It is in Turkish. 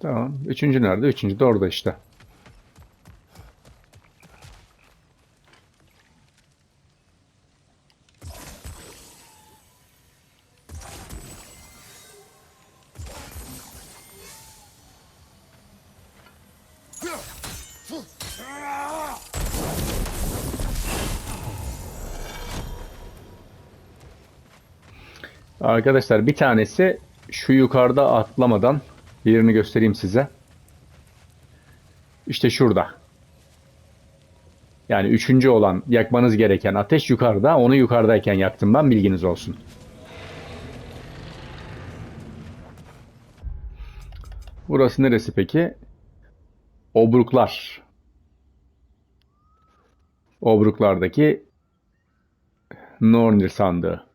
Tamam. Üçüncü nerede? Üçüncü de orada işte. Arkadaşlar bir tanesi şu yukarıda atlamadan yerini göstereyim size. İşte şurada. Yani üçüncü olan yakmanız gereken ateş yukarıda. Onu yukarıdayken yaktım ben bilginiz olsun. Burası neresi peki? Obruklar. Obruklardaki Nornir sandığı.